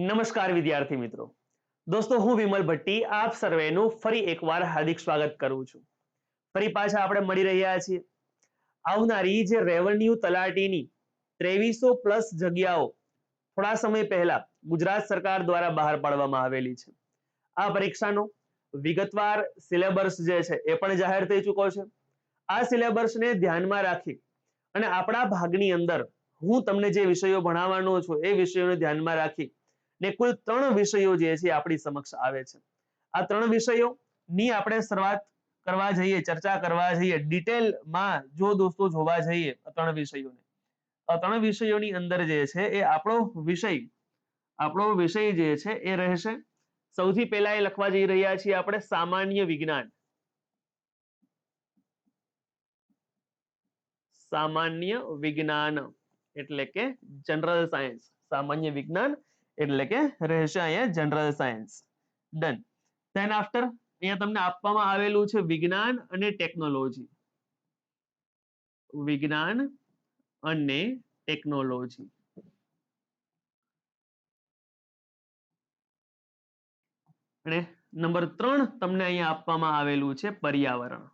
નમસ્કાર વિદ્યાર્થી મિત્રો. દોસ્તો, હું વિમલ ભટ્ટી આપ સર્વેનું ફરી એકવાર હાર્દિક સ્વાગત કરું છું. ફરી પાછા આપણે મળી રહ્યા છીએ. આવનારી જે રેવન્યુ તલાટીની ત્રેવીસો પ્લસ જગ્યાઓ થોડા સમય પહેલા ગુજરાત સરકાર દ્વારા બહાર પાડવામાં આવેલી છે. આ પરીક્ષાનો વિગતવાર સિલેબસ જે છે એ પણ જાહેર થઈ ચૂક્યો છે. આ સિલેબસને ધ્યાનમાં રાખી અને આપણા ભાગની અંદર હું તમને જે વિષયો ભણાવવાનો છું એ વિષયોને ધ્યાનમાં રાખી ને કુલ ત્રણ વિષયો જે છે આપણી સમક્ષ આવે છે. આ ત્રણ વિષયો ની આપણે શરૂઆત કરવા જઈએ, ચર્ચા કરવા જઈએ ડિટેલમાં જો દોસ્તો જોવા જઈએ ત્રણ વિષયોને. ત્રણ વિષયોની અંદર જે છે એ આપણો વિષય આપણો વિષય જે છે એ રહેશે. સૌથી પહેલા એ લખવા જઈ રહ્યા છીએ આપણે સામાન્ય વિજ્ઞાન. સામાન્ય વિજ્ઞાન એટલે કે જનરલ સાયન્સ સામાન્ય વિજ્ઞાન એટલે કે રહેશે અહીંયા general science done then after અહીંયા તમને આપવામાં આવેલું છે વિજ્ઞાન અને ટેકનોલોજી વિજ્ઞાન અને ટેકનોલોજી અને નંબર ત્રણ તમને અહીંયા આપવામાં આવેલું છે પર્યાવરણ.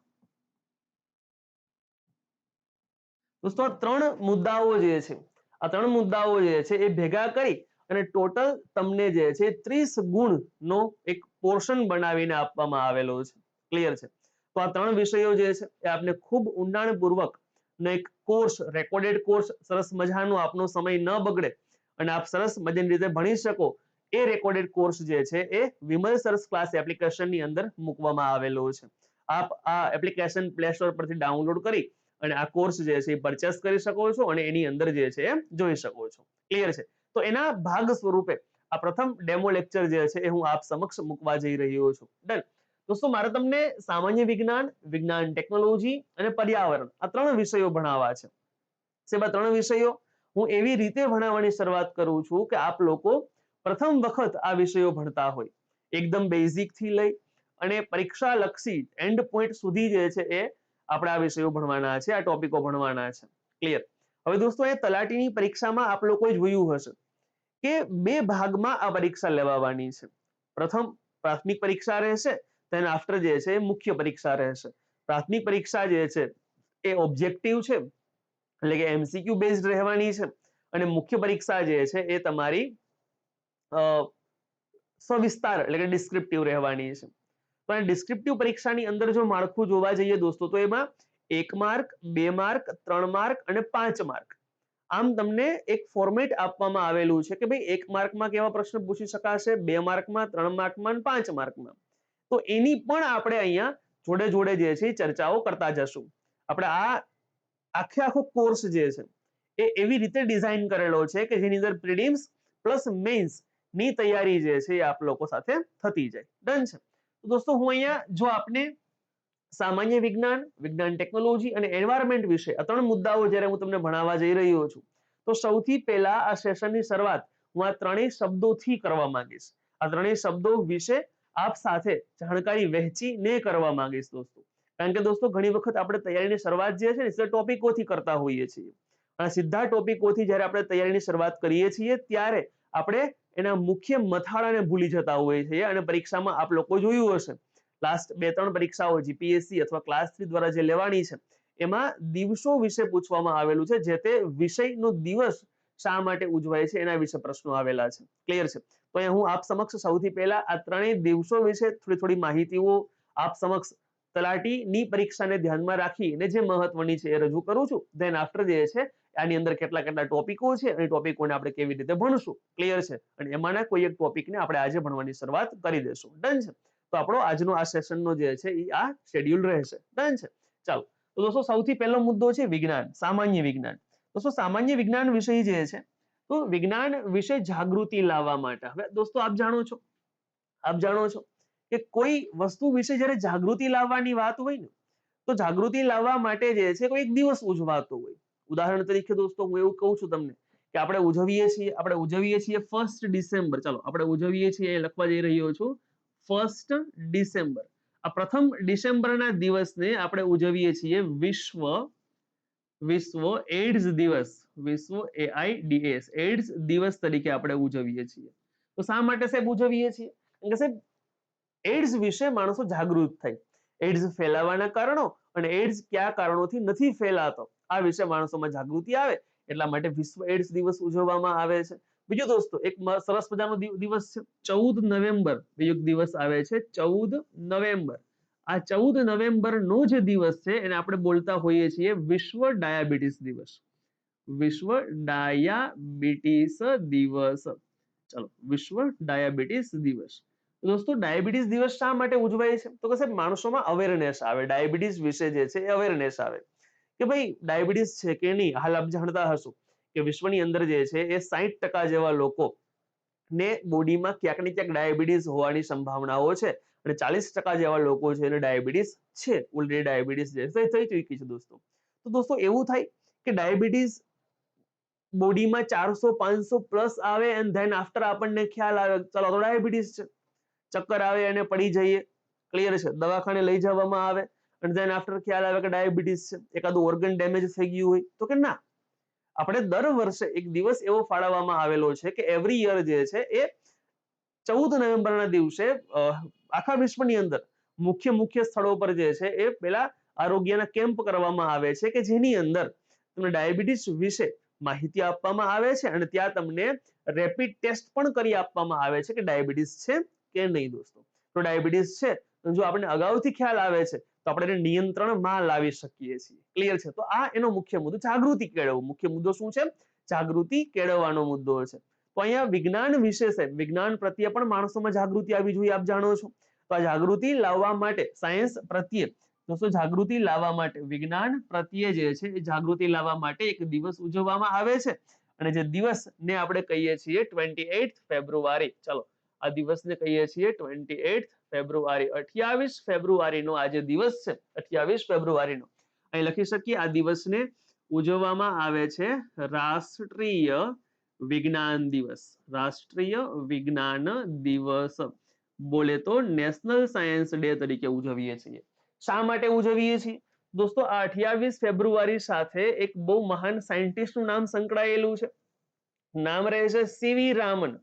દોસ્તો ત્રણ મુદ્દાઓ જે છે, આ ત્રણ મુદ્દાઓ જે છે એ ભેગા કરી અને ટોટલ તમને જે છે ત્રીસ ગુણનો એક પોર્શન બનાવીને આપવામાં આવેલો છે. ક્લિયર છે? તો આ ત્રણ વિષયો જે છે એ આપને ખૂબ ઊંડાણપૂર્વક નો એક કોર્સ રેકોર્ડેડ કોર્સ સરસ મજાનો આપનો સમય ન બગડે અને આપ સરસ મજાની રીતે ભણી શકો એ રેકોર્ડેડ કોર્સ જે છે એ વિમલ સરસ ક્લાસ એપ્લિકેશનની અંદર મૂકવામાં આવેલો છે. આપ આ એપ્લિકેશન પ્લે સ્ટોર પરથી ડાઉનલોડ કરી અને આ કોર્સ જે છે એ પરચેસ કરી શકો છો અને એની અંદર જે છે એ જોઈ શકો છો. ક્લિયર છે? તો એના ભાગ સ્વરૂપે આ પ્રથમ ડેમો લેક્ચર જે છે એ હું આપ સમક્ષ મૂકવા જઈ રહ્યો છું. ડન દોસ્તો, મારે તમને સામાન્ય વિજ્ઞાન વિજ્ઞાન ટેકનોલોજી અને પર્યાવરણ આ ત્રણ વિષયો ભણાવવા છે. સેવા ત્રણ વિષયો હું એવી રીતે ભણાવવાની શરૂઆત કરું છું કે આપ લોકો પ્રથમ વખત આ વિષયો ભણતા હોય. એકદમ બેઝિકથી લઈ અને પરીક્ષા લક્ષી એન્ડ પોઈન્ટ સુધી જે છે એ આપણે આ વિષયો ભણવાના છે, આ ટોપિકો ભણવાના છે. ક્લિયર હવે દોસ્તો એ તલાટીની પરીક્ષામાં આપ લોકોએ જોયું હશે. કે બે ભાગમાં આ પરીક્ષા લેવાવાની છે. પ્રથમ, પ્રાથમિક પરીક્ષા રહેશે તેના આફ્ટર જે છે મુખ્ય પરીક્ષા રહેશે. પ્રાથમિક પરીક્ષા જે છે એ ઓબ્જેક્ટિવ છે, એટલે કે એમસીક્યુ બેઝડ રહેવાની છે, અને મુખ્ય પરીક્ષા જે છે એ તમારી સવિસ્તાર એટલે કે ડિસ્ક્રિપ્ટિવ રહેવાની છે. પણ ડિસ્ક્રિપ્ટિવ પરીક્ષાની અંદર જો માળખું જોવા જઈએ દોસ્તો, તો એમાં એક માર્ક બે માર્ક ત્રણ માર્ક અને પાંચ માર્ક આમ તમને એક ફોર્મેટ આપવામાં આવેલું છે કે ભાઈ એક માર્કમાં કેવા પ્રશ્ન પૂછી શકાશે, બે માર્કમાં, ત્રણ માર્કમાં પાંચ માર્કમાં. તો એની પણ આપણે અહીંયા જોડે જોડે જે છે ચર્ચાઓ કરતા જશું. આપણે આ આખે આખો કોર્સ જે છે એ એવી રીતે ડિઝાઇન કરેલો છે કે જેની અંદર પ્રિલિમ્સ પ્લસ મેન્સની તૈયારી જે છે એ આપ લોકો સાથે થતી જાય. ડન છે. તો દોસ્તો, હું અહીંયા જો આપને સામાન્ય વિજ્ઞાન વિજ્ઞાન ટેકનોલોજી અને એન્વાયરમેન્ટ વિશે આ ત્રણ મુદ્દાઓ જ્યારે હું તમને ભણાવવા જઈ રહ્યો છું, તો સૌથી પહેલા આ સેશનની શરૂઆત હું આ ત્રણેય શબ્દોથી કરવા માંગીશ. આ ત્રણેય શબ્દો વિશે આપ સાથે જાણકારી વહેંચીને કરવા માંગીશ દોસ્તો. કારણ કે દોસ્તો ઘણી વખત આપણે તૈયારીની શરૂઆત જે છે ને એ ટોપિકોથી કરતા હોઈએ છીએ. અને સીધા ટોપિકોથી જ્યારે આપણે તૈયારીની શરૂઆત કરીએ છીએ ત્યારે આપણે એના મુખ્ય મથાળાને ભૂલી જતા હોઈએ છીએ અને પરીક્ષામાં આપ લોકો જોયું હશે લાસ્ટ બે ત્રણ પરીક્ષાઓ જીપીએસસી અથવા ક્લાસ થ્રી દ્વારા જે લેવાની છે, એમાં દિવસો વિશે પૂછવામાં આવેલું છે, જે તે વિષયનો દિવસ શા માટે ઉજવાય છે, એના વિશે પ્રશ્નો આવેલા છે. ક્લિયર છે? તો અહીંયા હું આપ સમક્ષ સૌથી પહેલા આ ત્રણેય દિવસો વિશે થોડી થોડી માહિતીઓ આપ સમક્ષ તલાટીની પરીક્ષાને ધ્યાનમાં રાખીને જે મહત્વની છે એ રજૂ કરું છું. ધેન આફ્ટર જે છે, આની અંદર કેટલા કેટલા ટોપિકો છે અને ટોપિકોને આપણે કેવી રીતે ભણશું? ક્લિયર છે? અને એમાંના કોઈ એક ટોપિકને આપણે આજે ભણવાની શરૂઆત કરી દેશું. ડન છે? તો આપણો આજનો આ સેશનનો જે છે એ આ શેડ્યુલ રહેશે. ડન છે? ચાલો. તો દોસ્તો, સૌથી પહેલો મુદ્દો છે વિજ્ઞાન, સામાન્ય વિજ્ઞાન. દોસ્તો, સામાન્ય વિજ્ઞાન વિષય જે છે, તો વિજ્ઞાન વિશે જાગૃતિ લાવવા માટે. હવે દોસ્તો, આપ જાણો છો? આપ જાણો છો કે કોઈ વસ્તુ વિશે જ્યારે જાગૃતિ લાવવાની વાત હોય ને, તો જાગૃતિ લાવવા માટે જે છે કોઈ એક દિવસ ઉજવાતો હોય. ઉદાહરણ તરીકે દોસ્તો, હું એવું કહું છું તમને કે આપણે ઉજવીએ છીએ, આપણે ઉજવીએ છીએ ફર્સ્ટ ડિસેમ્બર ચાલો, આપણે ઉજવીએ છીએ લખવા જઈ રહ્યો છું. ફર્સ્ટ ડિસેમ્બર આ પ્રથમ ડિસેમ્બરના દિવસને આપણે ઉજવીએ છીએ વિશ્વ વિશ્વ એડ્સ દિવસ. વિશ્વ એઆઈડીએસ એડ્સ દિવસ તરીકે આપણે ઉજવીએ છીએ. તો શા માટે સાહેબ ઉજવીએ છીએ? કે સાહેબ એડ્સ વિશે માણસો જાગૃત થાય. એડ્સ ફેલાવાના કારણો અને એડ્સ કયા કારણોથી નથી ફેલાતો, આ વિશે માણસોમાં જાગૃતિ આવે. એટલા માટે વિશ્વ એડ્સ દિવસ ઉજવવામાં આવે છે. બીજો દોસ્તો, એક સરસ મજાનો દિવસ છે. ચૌદ નવેમ્બર, બીજો દિવસ આવે છે, ચૌદ નવેમ્બર. આ ચૌદ નવેમ્બર નો જે દિવસ છે, એને આપણે બોલતા હોઈએ છીએ વિશ્વ ડાયાબિટીસ દિવસ. વિશ્વ ડાયાબિટીસ દિવસ. ચલો, વિશ્વ ડાયાબિટીસ દિવસ. દોસ્તો, ડાયાબિટીસ દિવસ શા માટે ઉજવાય છે? તો કે માણસોમાં અવેરનેસ આવે. ડાયાબિટીસ વિશે જે છે એ અવેરનેસ આવે. કે ભાઈ, ડાયાબિટીસ છે કે નહીં? હાલ આપ જાણતા હશો. કે વિશ્વની અંદર જે છે એ સાહીઠ ટકા જેવા લોકો ને બોડીમાં ક્યાંક ને ક્યાંક ડાયાબિટીસ હોવાની સંભાવનાઓ છે અને ચાલીસ ટકા જેવા લોકો છે એને ડાયાબિટીસ છે. ઓલરેડી ડાયાબિટીસ જે છે થઈ ચૂકી છે દોસ્તો. તો દોસ્તો એવું થાય કે ડાયાબિટીસ બોડીમાં ચારસો, પાંચસો પ્લસ આવે એન્ડ ધેન આફ્ટર આપણને ખ્યાલ આવે ચાલો તો ડાયાબિટીસ છે. ચક્કર આવે અને પડી જઈએ. ક્લિયર છે. દવાખાને લઈ જવામાં આવે અને ધેન આફ્ટર ખ્યાલ આવે કે ડાયાબિટીસ છે. એકાદું ઓર્ગન ડેમેજ થઈ ગયું હોય તો કે ના. આપણે દર વર્ષે એક દિવસ એવો ફાળવવામાં આવેલો છે કે એવરી યર જે છે એ ચૌદ નવેમ્બરના દિવસે આખા વિશ્વની અંદર મુખ્ય મુખ્ય સ્થળો પર જે છે એ પેલા આરોગ્યના કેમ્પ કરવામાં આવે છે કે જેની અંદર તમને ડાયાબિટીસ વિશે માહિતી આપવામાં આવે છે અને ત્યાં તમને રેપિડ ટેસ્ટ પણ કરી આપવામાં આવે છે કે ડાયાબિટીસ છે કે નહીં દોસ્તો? તો ડાયાબિટીસ છે જો આપણને અગાઉથી ખ્યાલ આવે છે તો આપણે એને નિયંત્રણમાં લાવી શકીએ છીએ. ક્લિયર છે? તો આ એનો મુખ્ય મુદ્દો, જાગૃતિ કેળવવું. મુખ્ય મુદ્દો શું છે? જાગૃતિ કેળવવાનો મુદ્દો છે. તો અહીંયા વિજ્ઞાન વિશે છે. વિજ્ઞાન પ્રત્યે પણ માણસોમાં જાગૃતિ આવી જોઈએ, આપ જાણો છો. તો આ જાગૃતિ લાવવા માટે સાયન્સ પ્રત્યે, દોસ્તો, જાગૃતિ લાવવા માટે, વિજ્ઞાન પ્રત્યે જે છે, એ જાગૃતિ લાવવા માટે એક દિવસ ઉજવવામાં આવે છે. અને જે દિવસ ને આપણે કહીએ છીએ ટ્વેન્ટી ફેબ્રુઆરી ચલો, આ દિવસને કહીએ છીએ ટ્વેન્ટી ફેબ્રુઆરી, અઠ્યાવીસ ફેબ્રુઆરીનો આજે દિવસ છે. અઠ્યાવીસ ફેબ્રુઆરીનો. અહીં લખી શકીએ, આ દિવસને ઉજવવામાં આવે છે રાષ્ટ્રીય વિજ્ઞાન દિવસ. રાષ્ટ્રીય વિજ્ઞાન દિવસ. બોલે તો નેશનલ સાયન્સ ડે તરીકે ઉજવીએ છીએ. શા માટે ઉજવીએ છીએ? દોસ્તો, આ અઠ્યાવીસ ફેબ્રુઆરી સાથે એક બહુ મહાન સાયન્ટિસ્ટનું નામ સંકળાયેલું છે. નામ રહેશે સીવી રામન.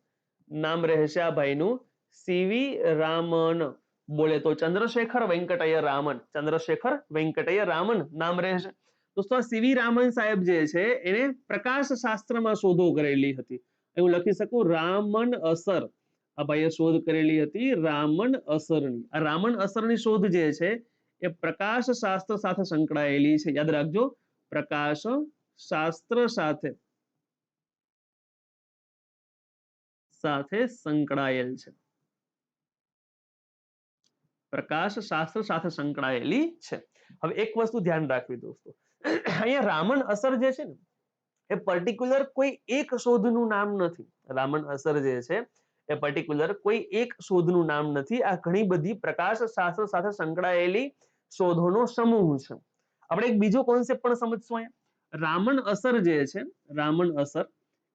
નામ રહેશે આ ભાઈનું સીવી રામન બોલે તો ચંદ્રશેખર વેંકટૈય રામન. ચંદ્રશેખર વેંકટૈય રામન નામ રહેશે દોસ્તો સીવી રામન સાહેબ જે છે, એને પ્રકાશ શાસ્ત્રમાં શોધો કરેલી હતી. હું લખી શકું, રામન અસર. આ ભાઈએ શોધ કરેલી હતી, રામન અસરની. આ રામન અસરની શોધ જે છે, એ પ્રકાશ શાસ્ત્ર સાથે સંકળાયેલી છે. યાદ રાખજો, પ્રકાશ શાસ્ત્ર સાથે સાથે સંકળાયેલ છે. પ્રકાશ શાસ્ત્ર સાથે સંકળાયેલી છે. હવે એક વસ્તુ ધ્યાન રાખવી દોસ્તો. અહીંયા રામન અસર જે છે ને, એ પર્ટિક્યુલર કોઈ એક શોધનું નામ નથી. રામન અસર જે છે, એ પર્ટિક્યુલર કોઈ એક શોધનું નામ નથી. આ ઘણી બધી પ્રકાશ શાસ્ત્ર સાથે સંકળાયેલી શોધોનો સમૂહ છે. આપણે એક બીજો કોન્સેપ્ટ પણ સમજશું અહીંયા. રામન અસર જે છે રામન અસર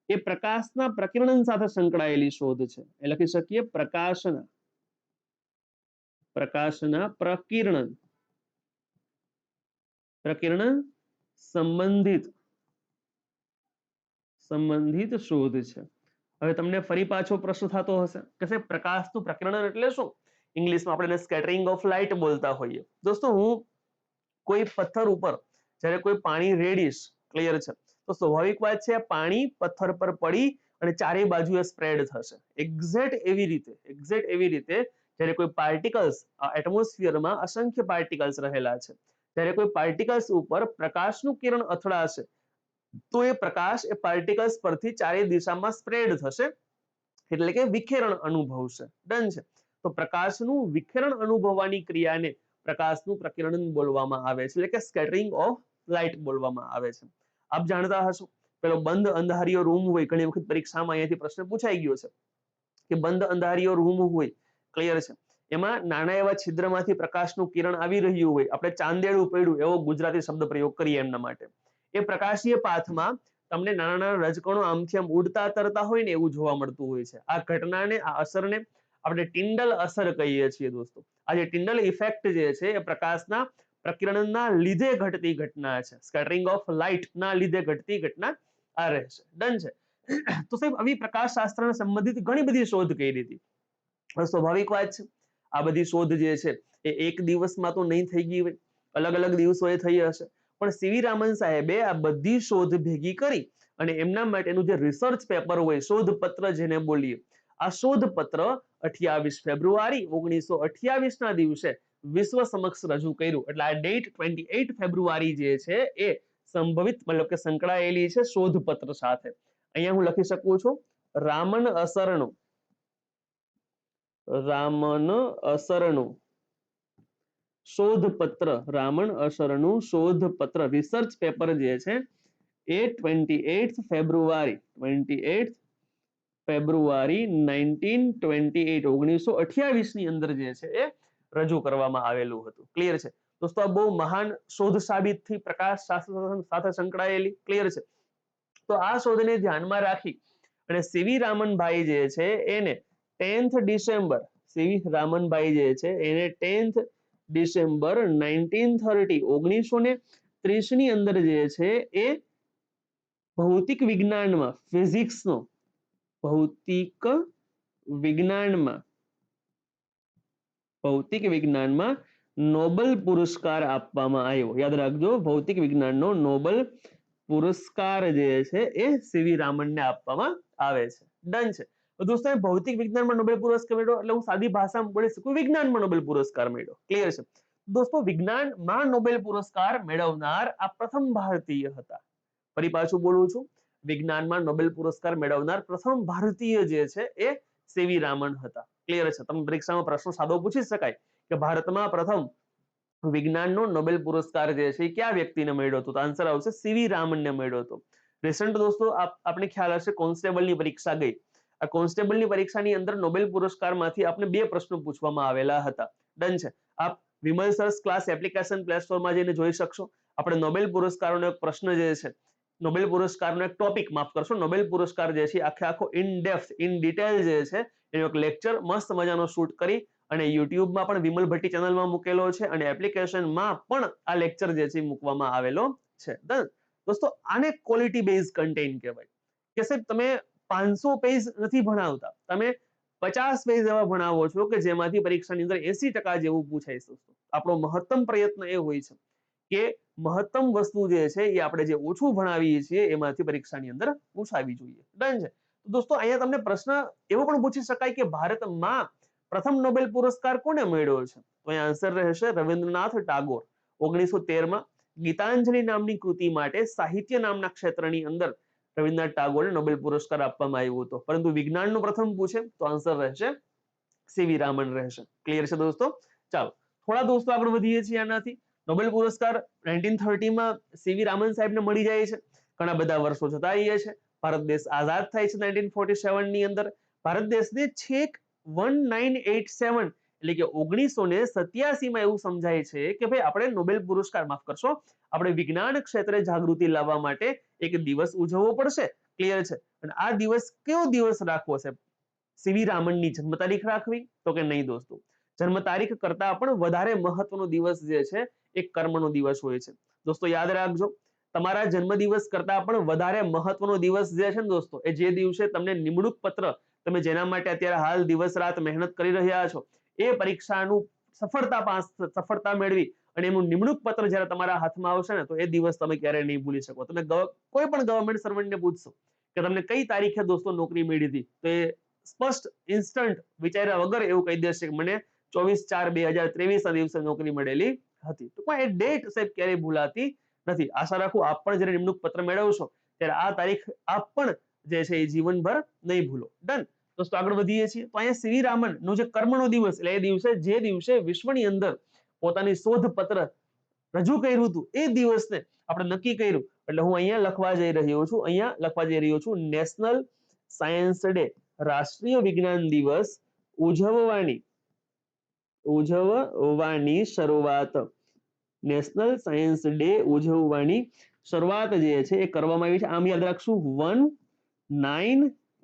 એ પ્રકાશના પ્રકિરણ સાથે સંકળાયેલી શોધ છે. એ લખી શકીએ પ્રકાશના પ્રકાશના પ્રકિરણન પ્રકિરણ સંબંધિત. સંબંધિત શોધ છે. હવે તમને ફરી પાછો પ્રશ્ન થતો હશે. કે પ્રકાશનું પ્રકિરણન એટલે શું? ઇંગ્લિશમાં આપણે સ્કેટરિંગ ઓફ લાઇટ બોલતા હોઈએ. દોસ્તો, હું કોઈ પથ્થર ઉપર, જ્યારે કોઈ પાણી રેડીશ ક્લિયર છે, તો સ્વાભાવિક વાત છે, પાણી પથ્થર પર પડી અને ચારે બાજુએ સ્પ્રેડ થશે. એક્ઝેક્ટ એવી રીતે એક્ઝેક્ટ એવી રીતે જ્યારે કોઈ પાર્ટિકલ્સ એટમોસ્ફિયરમાં અસંખ્ય પાર્ટિકલ્સ રહેલા છે. ત્યારે કોઈ પાર્ટિકલ્સ ઉપર પ્રકાશનું કિરણ અથડાશે, તો એ પ્રકાશ એ પાર્ટિકલ્સ પરથી ચારે દિશામાં સ્પ્રેડ થશે. એટલે કે વિખેરણ અનુભવશે. ડન છે. તો પ્રકાશનું વિખેરણ અનુભવવાની ક્રિયાને પ્રકાશનું પ્રકિરણ બોલવામાં આવે છે. એટલે કે સ્કેટરિંગ ઓફ લાઇટ બોલવામાં આવે છે. આપ જાણતા હશો. પેલો બંધ અંધારીઓ રૂમ હોય. ઘણી વખત પરીક્ષામાં અહીંયાથી પ્રશ્ન પૂછાઈ ગયો છે કે બંધ અંધારીઓ રૂમ હોય ક્લિયર છે. એમાં નાના એવા છિદ્રમાંથી પ્રકાશનું કિરણ આવી રહ્યું હોય, આપણે ચાંદેડું પડ્યું એવો ગુજરાતી શબ્દ પ્રયોગ કરીએ એમના માટે. એ પ્રકાશીય પાથમાં તમને નાના નાના રજકણો આમથી આમ ઉડતા તરતા હોય ને એવું જોવા મળતું હોય છે. આ ઘટનાને, આ અસરને આપણે ટિન્ડલ અસર કહીએ છીએ દોસ્તો. આ જે ટિન્ડલ ઇફેક્ટ જે છે, એ પ્રકાશના પ્રકિરણના લીધે ઘટતી ઘટના છે. સ્કેટરિંગ ઓફ લાઇટ ના લીધે ઘટતી ઘટના આ રહેશે. ડન છે. તો સાહેબ, આવી પ્રકાશ શાસ્ત્રને સંબંધિત ઘણી બધી શોધ કરી હતી. સ્વાભાવિક વાત છે, આ બધી શોધ જે છે, એ એક દિવસમાં તો નહીં થઈ ગઈ હોય, અલગ અલગ દિવસોએ થઈ હશે. પણ સીવી રામન સાહેબે આ બધી શોધ ભેગી કરી અને એમના માટેનું જે રિસર્ચ પેપર હોય, શોધપત્ર જેને બોલીએ, આ શોધપત્ર અઠ્યાવીસ ફેબ્રુઆરી ઓગણીસો અઠ્યાવીસ ના દિવસે વિશ્વ સમક્ષ રજૂ કર્યું. એટલે આ ડેટ ટ્વેન્ટી એઇટ ફેબ્રુઆરી જે છે, એ સંભવિત મતલબ કે સંકળાયેલી છે શોધ પત્ર સાથે. અહીંયા હું લખી શકું છું, રામન અસરણું રામન અસરણું. શોધપત્ર રામન અસરનું શોધપત્ર. રિસર્ચ પેપર જે છે એ twenty eight February twenty eight February nineteen twenty eight ઓગણીસો અઠ્યાવીસની અંદર જે છે એ રજૂ કરવામાં આવેલું હતું. ક્લિયર છે? દોસ્તો, આ બહુ મહાન શોધ સાબિતથી પ્રકાશ શાસ્ત્ર સાથે સંકળાયેલી. ક્લિયર છે? તો આ શોધને ધ્યાનમાં રાખી અને સીવી રામનભાઈ જે છે એને ટેન્થ ડિસેમ્બર સીવી રામનભાઈ જે છે, એને ટેન્થ ડિસેમ્બર નાઇન્ટીન થર્ટી ઓગણીસો ને ત્રીસની અંદર જે છે, એ ભૌતિક વિજ્ઞાનમાં ફિઝિક્સનો ભૌતિક વિજ્ઞાનમાં ભૌતિક વિજ્ઞાનમાં નોબલ પુરસ્કાર આપવામાં આવ્યો. યાદ રાખજો, ભૌતિક વિજ્ઞાનનો નોબલ પુરસ્કાર જે છે, એ સીવી રામનને આપવામાં આવે છે. ડન છે. તો દોસ્તો ભૌતિક વિજ્ઞાનમાં નોબેલ પુરસ્કાર મેળવ્યો એટલે હું સાદી ભાષામાં બોલી શકું વિજ્ઞાનમાં નોબેલ પુરસ્કાર મેળવ્યો. ક્લિયર છે? દોસ્તો, વિજ્ઞાનમાં નોબેલ પુરસ્કાર મેળવનાર આ પ્રથમ ભારતીય હતા. ફરી પાછું બોલું છું. વિજ્ઞાનમાં નોબેલ પુરસ્કાર મેળવનાર પ્રથમ ભારતીય જે છે એ સીવી રામન હતા. ક્લિયર છે? તમે પરીક્ષામાં પ્રશ્નો સાદો પૂછી શકાય કે ભારતમાં પ્રથમ વિજ્ઞાનનો નોબેલ પુરસ્કાર જે છે એ કયા વ્યક્તિને મળ્યો હતો? તો આન્સર આવશે, સીવી રામનને મળ્યો હતો. રિસન્ટ દોસ્તો આપણે ખ્યાલ હશે, કોન્સ્ટેબલની પરીક્ષા ગઈ. આ કોન્સ્ટેબલની પરીક્ષાની અંદર નોબેલ પુરસ્કારમાંથી આપણે બે પ્રશ્નો પૂછવામાં આવેલા હતા. ડન છે. આપ વિમલ સર્સ ક્લાસ એપ્લિકેશન પ્લેટફોર્મમાં જઈને જોઈ શકશો. આપણે નોબેલ પુરસ્કારોનો એક પ્રશ્ન જે છે, નોબેલ પુરસ્કારનો એક ટોપિક માફ કરશો, નોબેલ પુરસ્કાર જે છે આખે આખો ઇન ડેપ્થ ઇન ડિટેલ જે છે, એનો એક લેક્ચર મસ્ત મજાનો શૂટ કરી અને યુટ્યુબમાં પણ વિમલ ભટ્ટી ચેનલમાં મૂકેલો છે અને એપ્લિકેશનમાં પણ આ લેક્ચર જે છે મૂકવામાં આવેલો છે. દોસ્તો, આને ક્વોલિટી બેઝ કન્ટેન્ટ કહેવાય. કે સાહેબ, તમે પાંચસો પેજ નથી ભણાવતા. તમે પચાસ પેજ એવા ભણાવો છો કે જેમાંથી પરીક્ષાની અંદર એસી ટકા જેવું પૂછાય દોસ્તો આપણો મહત્તમ પ્રયત્ન એ હોય છે કે મહત્તમ વસ્તુ જે છે એ આપણે જે ઓછું ભણાવીએ છીએ એમાંથી પરીક્ષાની અંદર પૂછાવી જોઈએ. ડન છે. દોસ્તો, અહીંયા તમને પ્રશ્ન એવો પણ પૂછી શકાય કે ભારતમાં પ્રથમ નોબેલ પુરસ્કાર કોને મળ્યો છે? તો અહીંયા આન્સર રહેશે રવિન્દ્રનાથ ટાગોર. ઓગણીસો તેરમાં ગીતાંજલિ નામની કૃતિ માટે સાહિત્ય નામના ક્ષેત્રની અંદર રવિન્દ્રનાથ ટાગોરને નોબેલ પુરસ્કાર આપવામાં આવ્યો હતો. પરંતુ વિજ્ઞાનનું પ્રથમ પૂછે તો આન્સર રહેશે સીવી રામન રહેશે. ક્લિયર છે દોસ્તો? ચાલો, થોડા દોસ્તો આગળ વધીએ છીએ આનાથી. નોબેલ પુરસ્કાર નાઇન્ટીન થર્ટીમાં સીવી રામન સાહેબને મળી જાય છે. ઘણા બધા વર્ષો જતા આવીએ છે ભારત દેશ આઝાદ થાય છે નાઇન્ટીન ફોર્ટી સેવનની અંદર. ભારત દેશને છેક વન નાઇન એટ સેવન એટલે કે ઓગણીસો ને સત્યાસીમાં એવું સમજાય છે કે ભાઈ આપણે નોબેલ પુરસ્કાર માફ કરશો, આપણે વિજ્ઞાન ક્ષેત્રે જાગૃતિ લાવવા માટે એક દિવસ ઉજવવો પડશે ક્લિયર છે. અને આ દિવસ કયો દિવસ રાખવો છે? સીવી રામનની જન્મ તારીખ રાખવી? તો કે નહીં દોસ્તો? જન્મ તારીખ કરતા પણ વધારે મહત્વનો દિવસ જે છે, એ કર્મનો દિવસ હોય છે. દોસ્તો યાદ રાખજો, તમારા જન્મ દિવસ કરતા પણ વધારે મહત્વનો દિવસ જે છે ને દોસ્તો, એ જે દિવસે તમને નિમણૂક પત્ર, તમે જેના માટે અત્યારે હાલ દિવસ રાત મહેનત કરી રહ્યા છો એ પરીક્ષાનું સફળતા પાસ, સફળતા મેળવી અને એનું નિમણૂક પત્ર જ્યારે તમારા હાથમાં આવશે ને, તો એ દિવસ તમે ક્યારેય નહીં ભૂલી શકો. તમે કોઈ પણ ગવર્મેન્ટ સર્વન્ટને પૂછશો કે તમને કઈ તારીખે દોસ્તો નોકરી મળી હતી, તો એ સ્પષ્ટ ઇન્સ્ટન્ટ વિચાર્યા વગર એવું કહી દેશે કે મને ચોવીસ ચાર બે હજાર ત્રેવીસ ના દિવસે નોકરી મળેલી હતી. તો એ ડેટ સાહેબ ક્યારેય ભૂલાતી નથી. આશા રાખું આપ પણ જ્યારે નિમણૂક પત્ર મેળવશો, ત્યારે આ તારીખ આપ પણ જે છે એ જીવનભર નહીં ભૂલો. ડન દોસ્તો આગળ વધીએ છીએ. તો અહીંયા સીવી રામન નો જે કર્મનો દિવસ એટલે એ દિવસે જે દિવસે વિશ્વની અંદર પોતાની શોધ પત્ર રજૂ કર્યું હતું, એ દિવસને આપણે નક્કી કર્યું. એટલે હું અહીંયા લખવા જઈ રહ્યો છું, અહીંયા લખવા જઈ રહ્યો છું, નેશનલ સાયન્સ ડે, રાષ્ટ્રીય વિજ્ઞાન દિવસ, ઉજવવાની ઉજવવાની શરૂઆત. નેશનલ સાયન્સ ડે ઉજવવાની શરૂઆત જે છે એ કરવામાં આવી છે. આમ યાદ રાખશું, વન, નાઇન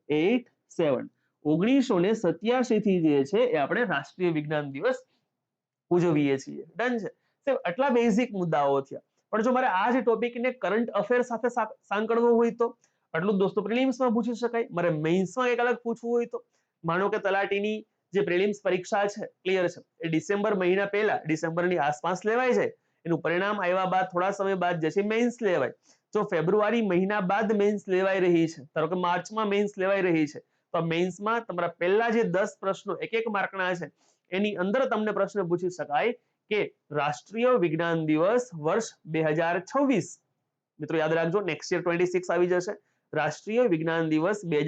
એટ સેવન. ઓગણીસો ને સત્યાસી થી જે છે એ આપણે રાષ્ટ્રીય વિજ્ઞાન દિવસ ઉજવીએ છીએ. ડન છે. આટલા બેઝિક મુદ્દાઓ થયા. પણ જો મારે આ જ ટોપિકને કરંટ અફેર સાથે સાંકળવો હોય તો? આટલું દોસ્તો પ્રિલિમ્સમાં પૂછી શકાય. મારે મેઇન્સમાં એક અલગ પૂછવું હોય તો? માનો કે તલાટીની જે પ્રિલિમ્સ પરીક્ષા છે ક્લિયર છે. એ ડિસેમ્બર મહિના પહેલા, ડિસેમ્બરની આસપાસ લેવાય છે. એનું પરિણામ આવ્યા બાદ, થોડા સમય બાદ જે છે મેઇન્સ લેવાય. જો ફેબ્રુઆરી મહિના બાદ મેઇન્સ લેવાઈ રહી છે, ધારો કે માર્ચમાં મેઇન્સ લેવાઈ રહી છે તો મેઇન્સમાં તમારા પહેલા જે દસ પ્રશ્નો એક એક માર્કના છે, એની અંદર તમને પ્રશ્ન પૂછી શકાય કે રાષ્ટ્રીય વિજ્ઞાન દિવસ વર્ષ બે મિત્રો યાદ રાખજો નેક્સ્ટ યર ટ્વેન્ટી સિક્સ આવી જશે. રાષ્ટ્રીય વિજ્ઞાન દિવસ બે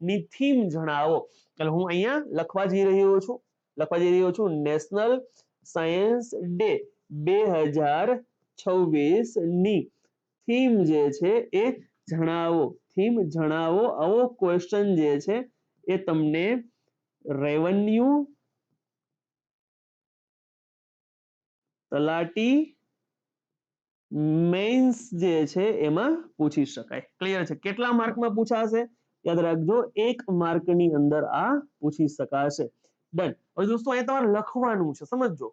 ની થીમ જણાવો. એટલે હું અહીંયા લખવા જઈ રહ્યો છું, લખવા જઈ રહ્યો છું નેશનલ સાયન્સ ડે બે હજારની થીમ જે છે એ જણાવો. થીમ જણાવો. આવો ક્વેશ્ચન જે છે એ તમને રેવન્યુ તલાટી મેન્સ જે છે એમાં પૂછી શકાય. ક્લિયર છે? કેટલા માર્કમાં પૂછાશે? યાદ રાખજો, એક માર્કની અંદર આ પૂછી શકાશે. ડન હવે દોસ્તો, અહીંયા તમારે લખવાનું છે. સમજજો.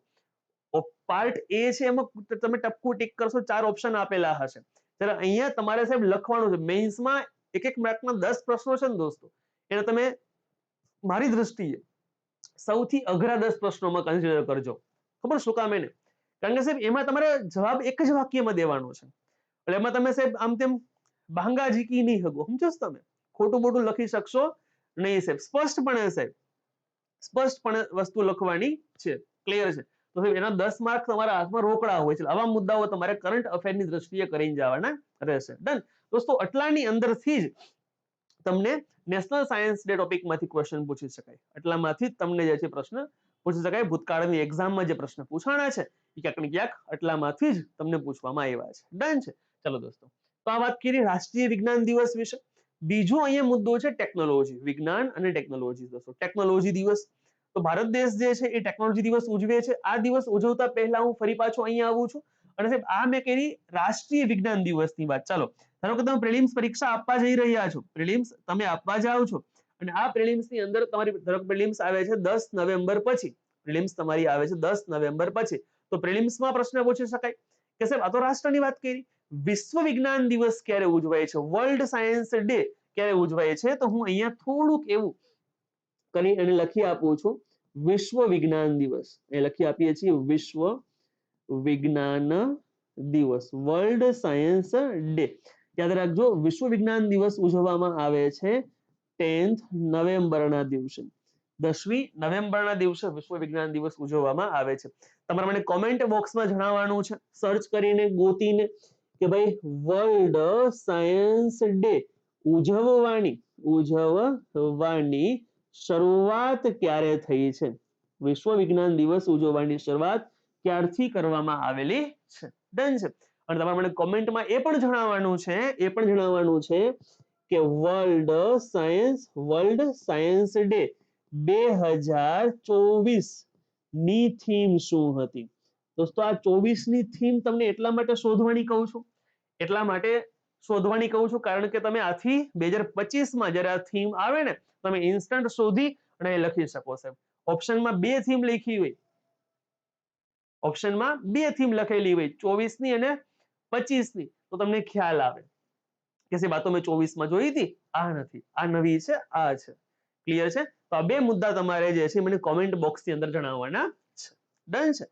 પાર્ટ એ છે એમાં તમે ટપકું ટીક કરશો, ચાર ઓપ્શન આપેલા હશે. ત્યારે અહીંયા તમારે સાહેબ લખવાનું છે. મેન્સમાં એક એક માર્કના દસ પ્રશ્નો છે ને દોસ્તો, એને તમે મારી દ્રષ્ટિએ સૌથી અઘરા દસ પ્રશ્નોમાં કન્સિડર કરજો. ખબર શું કામ એને? કારણ કે સાહેબ, એમાં તમારે જવાબ એક જ વાક્યમાં દેવાનો છે. એટલે એમાં તમે સાહેબ આમ તેમ ભાંગા કી નહીં હગો. સમજો તમે? ખોટું મોટું લખી શકશો નહીં સાહેબ. સ્પષ્ટપણે સાહેબ, સ્પષ્ટપણે વસ્તુ લખવાની છે. ક્લિયર છે? તો એના દસ માર્ક તમારા હાથમાં રોકડા હોય છે. આવા મુદ્દાઓ તમારે કરંટ અફેરની દ્રષ્ટિએ કરીને જવાના રહેશે. ડન દોસ્તો, આટલાની અંદરથી જ તમને નેશનલ સાયન્સ ડે ટોપિકમાંથી ક્વેશ્ચન પૂછી શકાય. આટલામાંથી જ તમને જે છે પ્રશ્ન પૂછી શકાય. ભૂતકાળની એક્ઝામમાં જે પ્રશ્ન પૂછાણા છે, એ ક્યાંક ને ક્યાંક આટલામાંથી જ તમને પૂછવામાં આવ્યા છે. ડન છે. ચલો દોસ્તો, તો આ વાત કરી રાષ્ટ્રીય વિજ્ઞાન દિવસ વિશે. બીજો અહીંયા મુદ્દો છે ટેકનોલોજી, વિજ્ઞાન અને ટેકનોલોજી. દોસ્તો, ટેકનોલોજી દિવસ તો ભારત દેશ જે છે એ ટેકનોલોજી દિવસ ઉજવે છે. આ દિવસ ઉજવતા પહેલા હું ફરી પાછો અહીંયા આવું છું. અને સાહેબ, આ મેં કરી રાષ્ટ્રીય વિજ્ઞાન દિવસની વાત. ચાલો, ધારો કે તમે પ્રિલિમ્સ પરીક્ષા આપવા જઈ રહ્યા છો. પ્રિલિમ્સ તમે આપવા જાઓ છો. અને આ પ્રિલિમ્સની અંદર તમારી પ્રિલિમ્સ આવે છે દસ નવેમ્બર પછી. પ્રિલિમ્સ તમારી આવે છે દસ નવેમ્બર પછી. તો પ્રિલિમ્સમાં પ્રશ્ન પૂછી શકાય કે સાહેબ, આ તો રાષ્ટ્રની વાત કરી. વિશ્વ વિજ્ઞાન દિવસ ક્યારે ઉજવાય છે? વર્લ્ડ સાયન્સ ડે ક્યારે ઉજવાય છે? તો હું અહીંયા થોડુંક એવું કરી અને લખી આપું છું, વિશ્વ વિજ્ઞાન દિવસ. એ લખી આપીએ છીએ, વિશ્વ વિજ્ઞાન દિવસ. વર્લ્ડ સાયન્સ ડે યાદ રાખજો, વિશ્વ વિજ્ઞાન દિવસ ઉજવવામાં આવે છે ટેન્થ નવેમ્બરના દિવસે. દસમી નવેમ્બરના દિવસે વિશ્વ વિજ્ઞાન દિવસ ઉજવવામાં આવે છે. તમારે મને કોમેન્ટ બોક્સમાં જણાવવાનું છે. સર્ચ કરીને ગોતીને કે ભાઈ વર્લ્ડ સાયન્સ ડે ઉજવવાની ઉજવવાની. શરૂઆત ક્યારે થઈ છે? વિશ્વ વિજ્ઞાન દિવસ ઉજવવાની શરૂઆત ક્યારથી કરવામાં આવેલી છે? ડન છે. અને તમારે મને કોમેન્ટમાં એ પણ જણાવવાનું છે, એ પણ જણાવવાનું છે કે world science world science day બે હજાર ચોવીસની થીમ શું હતી? દોસ્તો, આ ચોવીસની થીમ તમને એટલા માટે શોધવાની કહું છું. એટલા માટે શોધવાની કહું છું, કારણ કે તમે આથી બે હજાર પચીસમાં જયારે આ થીમ આવે ને, તમે ઇન્સ્ટન્ટ શોધી અને લખી શકો છો. ઓપ્શનમાં બે થીમ લખી હોય. ઓપ્શનમાં બે થીમ લખેલી હોય ચોવીસની અને પચીસની તો તમને ખ્યાલ આવે કે સાહેબ, આ તો મેં ચોવીસમાં જોઈ હતી, આ નથી. આ નવી છે, આ છે. ક્લિયર છે? તો આ બે મુદ્દા તમારે જે છે મને કોમેન્ટ બોક્સની અંદર જણાવવાના છે. ડન છે?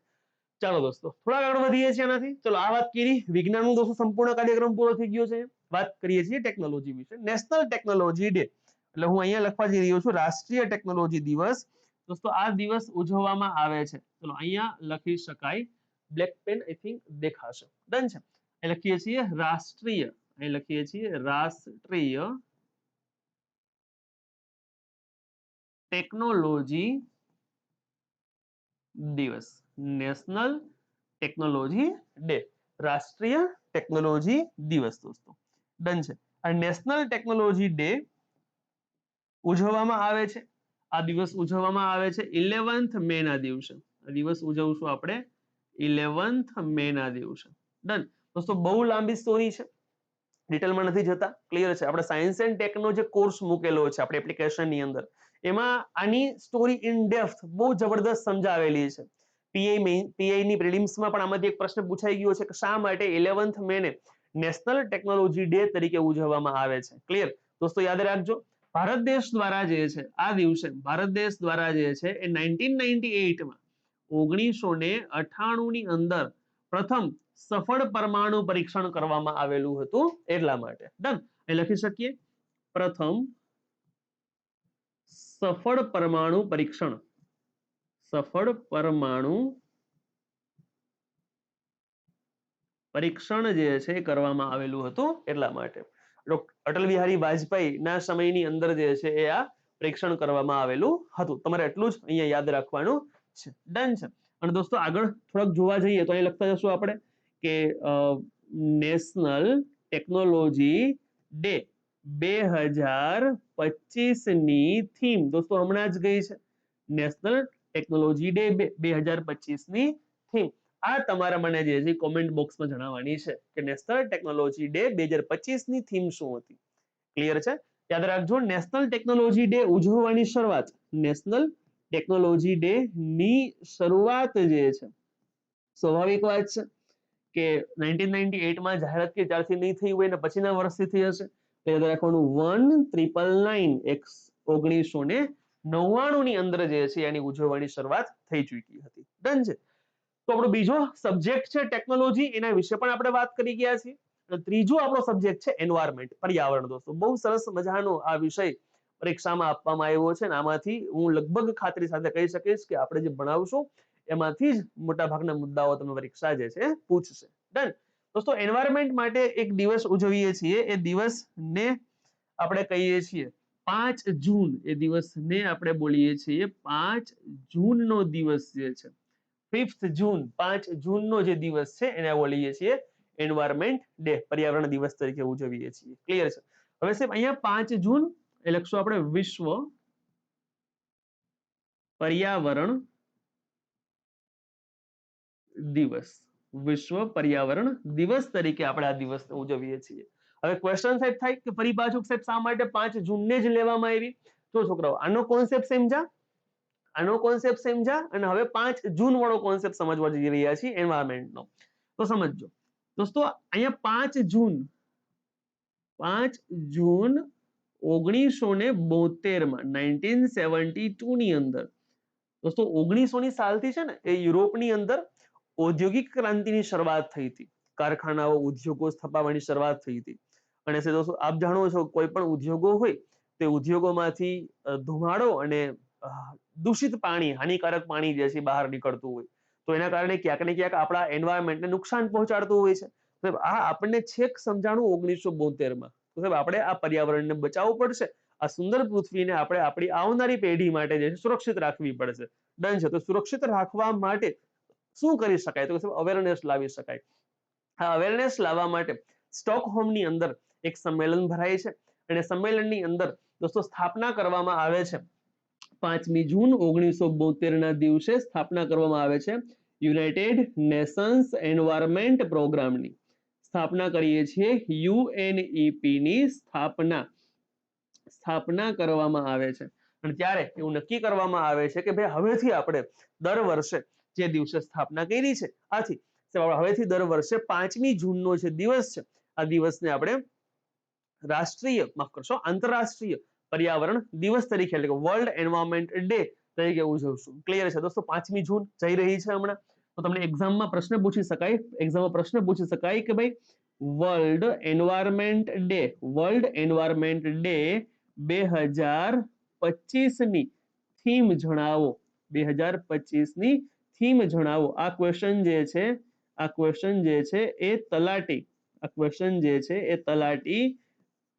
ચાલો દોસ્તો થોડાક આગળ વધીએ છીએ એનાથી ચલો, આ વાત કરી. વિજ્ઞાનનું દોસ્તો, સંપૂર્ણ કાર્યક્રમ પૂરો થઈ ગયો છે. વાત કરીએ છીએ ટેકનોલોજી વિશે. નેશનલ ટેકનોલોજી ડે એટલે હું અહીંયા લખવા જઈ રહ્યો છું, રાષ્ટ્રીય ટેકનોલોજી દિવસ. દોસ્તો, આ દિવસ ઉજવવામાં આવે છે. ચલો, અહીંયા લખી શકાય. બ્લેક પેન આઈ થિંક દેખાશે. ડન છે. અહીં લખીએ છીએ રાષ્ટ્રીય. અહીં લખીએ છીએ રાષ્ટ્રીય ટેકનોલોજી દિવસ. નેશનલ ટેકનોલોજી ડે, રાષ્ટ્રીય ટેકનોલોજી દિવસ દોસ્તો. ડન છે. આ નેશનલ ઉજવવામાં આવે છે. આ દિવસ ઉજવવામાં આવે છે ઇલેવન્થ મે ના દિવસે. આ દિવસ ઉજવશું આપણે ઇલેવન્થ મે ના દિવસે. ડન. દોસ્તો, બહુ લાંબી સ્ટોરી છે. ડિટેલમાં નથી જતા. ક્લિયર છે. આપણે સાયન્સ એન્ડ ટેકનો જે કોર્સ મૂકેલો છે, આપણે એપ્લિકેશનની અંદર, એમાં આની સ્ટોરી ઇન ડેપ્થ બહુ જબરદસ્ત સમજાવેલી છે. પીઆઈ પીઆઈ ની પ્રિલિમ્સમાં પણ આમાંથી એક પ્રશ્ન પૂછાઈ ગયો છે કે શા માટે ઇલેવન્થ મેને નેશનલ ટેકનોલોજી ડે તરીકે ઉજવવામાં આવે છે? ક્લિયર દોસ્તો, યાદ રાખજો. ભારત દેશ દ્વારા જે છે, આ દિવસે ભારત દેશ દ્વારા જે છે, એ નાઇન્ટીન નાઇન્ટી એટમાં ઓગણીસો ને અઠાણું ની અંદર પ્રથમ સફળ પરમાણુ પરીક્ષણ કરવામાં આવેલું હતું. એટલા માટે. ડન એ લખી શકીએ. પ્રથમ સફળ પરમાણુ પરીક્ષણ. સફળ પરમાણુ પરીક્ષણ જે છે કરવામાં આવેલું હતું એટલા માટે. અટલ બિહારી વાજપેયી ના સમયની અંદર જે છે એ આ પરીક્ષણ કરવામાં આવેલું હતું. તમારે એટલું જ અહીંયા યાદ રાખવાનું છે. ડન છે. અને દોસ્તો, આગળ થોડાક જોવા જઈએ તો અહીં લખતા જશું આપણે કે નેશનલ ટેકનોલોજી ડે બે હજાર પચીસની થીમ. દોસ્તો, હમણાં જ ગઈ છે. નેશનલ ટેકનોલોજી ડે બે હજાર પચીસની થીમ. આ તમારા મને જે છે કોમેન્ટ બોક્સમાં જણાવવાની છે કે નેશનલ ટેકનોલોજી ડે બે હજાર પચીસની થીમ શું હતી? ક્લિયર છે? યાદ રાખજો નેશનલ ટેકનોલોજી ડે ઉજવવાની શરૂઆત. નેશનલ ટેકનોલોજી ડે ની શરૂઆત જે છે, સ્વાભાવિક વાત છે કે નાઇન્ટીન નાઇન્ટી એટમાં જાહેરાત કે ત્યારથી નહીં થઈ હોય ને પછીના વર્ષથી થઈ હશે. યાદ રાખવાનું વન ત્રિપલ નાઇન એક્સ ઓગણીસો ને નવ્વાણું ની અંદર જે છે એની ઉજવવાની શરૂઆત થઈ ચૂકી હતી. ડન છે. તો આપણો બીજો સબ્જેક્ટ છે ટેકનોલોજી એના વિશે પણ આપણે વાત કરી ગયા છીએ. અને ત્રીજો આપણો સબ્જેક્ટ છે એન્વાયરમેન્ટ પર્યાવરણ દોસ્તો. બહુ સરસ મજાનો આ વિષય પરીક્ષામાં આપવામાં આવ્યો છે અને આમાંથી હું લગભગ ખાતરી સાથે કહી શકીશ કે આપણે જે ભણાવશું એમાંથી જ મોટાભાગના મુદ્દાઓ તમે પરીક્ષા જે છે પૂછશે. ડન દોસ્તો એન્વાયરમેન્ટ માટે એક દિવસ ઉજવીએ છીએ. એ દિવસને આપણે કહીએ છીએ પાંચ જૂન એ દિવસને આપણે બોલીએ છીએ. પાંચ જૂનનો દિવસ જે છે ફિફ્થ જૂન, પાંચ જૂનનો જે દિવસ છે, એને બોલીએ છીએ એન્વાયરમેન્ટ ડે પર્યાવરણ દિવસ તરીકે ઉજવીએ છીએ. ક્લિયર છે? હવે સાહેબ, અહીંયા પાંચ જૂન એ લખશું આપણે વિશ્વ પર્યાવરણ દિવસ. વિશ્વ પર્યાવરણ દિવસ તરીકે આપણે આ દિવસને ઉજવીએ છીએ. હવે ક્વેશ્ચન સાહેબ થાય કે ફરી પાછું સાહેબ શા માટે પાંચ જૂનને જ લેવામાં આવી? તો છોકરાઓ, આનો કોન્સેપ્ટ સમજા આનો કોન્સેપ્ટ સમજા અને હવે પાંચ જૂન વાળો કોન્સેપ્ટ સમજવા જઈ રહ્યા છીએ એન્વાયરમેન્ટનો તો સમજો દોસ્તો, અહીંયા પાંચ જૂન પાંચ જૂન ઓગણીસો ને બોતેરમાં નાઇન્ટીન સેવન્ટી ટુ ની અંદર. દોસ્તો ઓગણીસો ની સાલથી છે ને, એ યુરોપની અંદર ઔદ્યોગિક ક્રાંતિની શરૂઆત થઈ હતી. કારખાનાઓ, ઉદ્યોગો સ્થપાવવાની શરૂઆત થઈ હતી. અને દોસ્તો, આપ જાણો છો કોઈ પણ ઉદ્યોગો હોય, તે ઉદ્યોગોમાંથી ધુમાડો અને દૂષિત પાણી, હાનિકારક પાણી જે છે, બહાર નીકળતું હોય. તો એના કારણે ક્યાંક ને ક્યાંક આપણા એન્વાયરમેન્ટને નુકસાન પહોંચાડતું હોય છે. સાહેબ, આ આપણને છેક સમજાણું ઓગણીસો બોતેરમાં. તો સાહેબ, આપણે આ પર્યાવરણને બચાવવું પડશે. આ સુંદર પૃથ્વીને આપણે આપણી આવનારી પેઢી માટે જે છે, સુરક્ષિત રાખવી પડશે. ડન છે. તો સુરક્ષિત રાખવા માટે શું કરી શકાય? તો અવેરનેસ લાવી શકાય. આ અવેરનેસ લાવવા માટે સ્ટોકહોમની અંદર એક સંમેલન ભરાય છે. અને સંમેલનની અંદર દોસ્તો સ્થાપના કરવામાં આવે છે. પાંચમી જૂન ઓગણીસો બોતેર ના દિવસે સ્થાપના કરવામાં આવે છે. યુનાઇટેડ નેશન્સ એન્વાયરમેન્ટ પ્રોગ્રામની. સ્થાપના કરીએ છીએ. યુએનઈપી ની સ્થાપના. સ્થાપના કરવામાં આવે છે. અને ત્યારે એવું નક્કી કરવામાં આવે છે કે ભાઈ હવેથી આપણે દર વર્ષે જે દિવસે સ્થાપના કરી છે, આથી હવેથી દર વર્ષે પાંચમી જૂનનો જે દિવસ છે, આ દિવસને આપણે રાષ્ટ્રીય, માફ કરશો, આંતરરાષ્ટ્રીય પર્યાવરણ દિવસ તરીકે એટલે કે વર્લ્ડ એન્વાયરમેન્ટ ડે તરીકે ઉજવશું. ક્લિયર છે? દોસ્તો, પાંચમી જૂન જઈ રહી છે હમણાં. તો તમને એક્ઝામમાં પ્રશ્ન પૂછી શકાય. એક્ઝામમાં પ્રશ્ન પૂછી શકાય કે ભાઈ world environment day world environment day બે હજાર પચીસની થીમ જણાવો. બે હજાર પચીસની થીમ જણાવો. આ ક્વેશ્ચન જે છે, આ ક્વેશ્ચન જે છે એ તલાટી. આ ક્વેશ્ચન જે છે એ તલાટી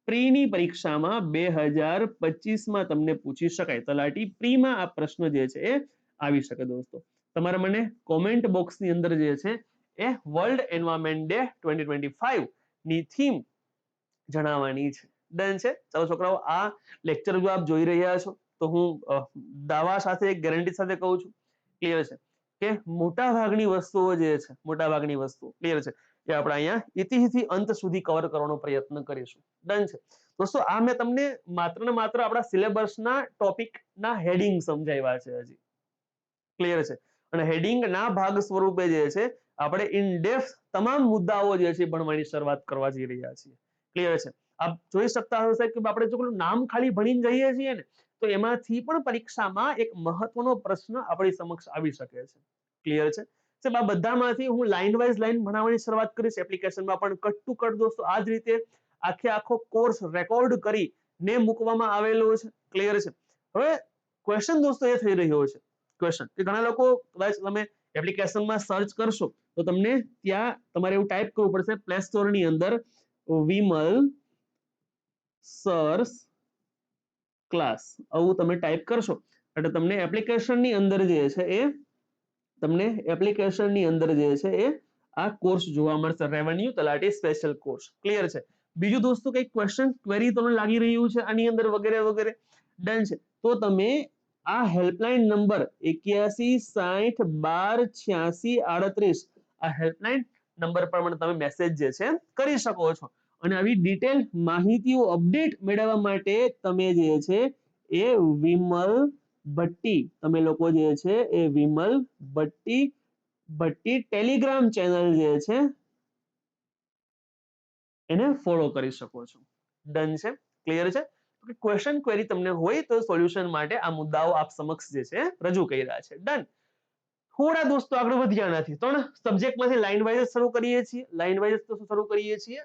પ્રીની પરીક્ષામાં બે હજાર પચીસમાં તમને પૂછી શકાય. તલાટી પ્રીમાં આ પ્રશ્ન જે છે એ આવી શકે દોસ્તો. તમારે મને કોમેન્ટ બોક્સની અંદર જે છે એ world environment day twenty twenty ફાઈવની theme જણાવવાની છે. ડન છે? ચાલો છોકરાઓ, આ લેક્ચર જો આપ જોઈ રહ્યા છો, તો હું દાવા સાથે ગેરંટી સાથે કહું છું. ક્લિયર છે? કે મોટા ભાગની વસ્તુઓ જે છે મોટા ભાગની વસ્તુઓ ક્લિયર છે? એ આપણે અહીંયા ઇતિહિથી અંત સુધી કવર કરવાનો પ્રયત્ન કરીશું. ડન છે. દોસ્તો, આ મેં તમને માત્ર ને માત્ર આપણા સિલેબસના ટોપિકના હેડિંગ સમજાવ્યા છે હજી. ક્લિયર છે? અને હેડિંગ ના ભાગ સ્વરૂપે જે છે, આપણે ઇન ડેપ્થ તમામ મુદ્દાઓ જે છે ભણવાની શરૂઆત કરવા જઈ રહ્યા છીએ. ક્લિયર છે? આપ જોઈ શકતા હશો કે આપણે જો નામ ખાલી ભણીને જઈએ છીએ ને, તો એમાંથી પણ પરીક્ષામાં એક મહત્વનો પ્રશ્ન આપણી સમક્ષ આવી શકે છે. ક્લિયર છે? સાહેબ, આ બધામાંથી હું લાઈન વાઇઝ લાઈન ભણાવવાની શરૂઆત કરીશ. એપ્લિકેશનમાં પણ કટ ટુ કટ દોસ્તો, આ જ રીતે આખે આખો કોર્સ રેકોર્ડ કરી ને મૂકવામાં આવેલો છે. ક્લિયર છે? હવે ક્વેશ્ચન દોસ્તો એ થઈ રહ્યો છે. ક્વેશ્ચન કે ઘણા લોકો કદાચ તમે એપ્લિકેશનમાં સર્ચ કરશો, તો તમને ત્યાં તમારે એવું ટાઈપ કરવું પડશે પ્લે સ્ટોરની અંદર વિમલ સર્સ ક્લાસ. આવું તમે ટાઈપ કરશો. એટલે તમને એપ્લિકેશનની અંદર જે છે એ તમને એપ્લિકેશનની અંદર જે છે એ આ કોર્સ જોવા મળશે. રેવન્યુ તલાટી સ્પેશિયલ કોર્સ ક્લિયર છે? બીજું દોસ્તો કઈ ક્વેશ્ચન ક્વેરી તમને લાગી રહ્યું છે આની અંદર વગેરે વગેરે? ડન છે. તો તમે આ હેલ્પલાઇન નંબર એક્યાસી સાઠ બાર, છ્યાસી, આડત્રીસ આ હેલ્પલાઇન નંબર પર પણ તમે મેસેજ જે છે કરી શકો છો. અને આવી ડિટેલ માહિતીઓ અપડેટ મેળવવા માટે તમે જે છે એ વિમલ ભટ્ટી તમે લોકો જે છે એ વિમલ ભટ્ટી ભટ્ટી ટેલિગ્રામ ચેનલ જે છે, એને ફોલો કરી શકો છો. ડન છે? ક્લિયર છે? ક્વેશ્ચન ક્વેરી તમને હોય તો સોલ્યુશન માટે આ મુદ્દાઓ આપ સમક્ષ જે છે રજૂ કર્યા છે. ડન થોડા દોસ્તો આગળ વધ્યા નથી ત્રણ સબ્જેક્ટમાંથી લાઈન વાઇઝ શરૂ કરીએ છીએ. લાઈન વાઇઝ તો શરૂ કરીએ છીએ?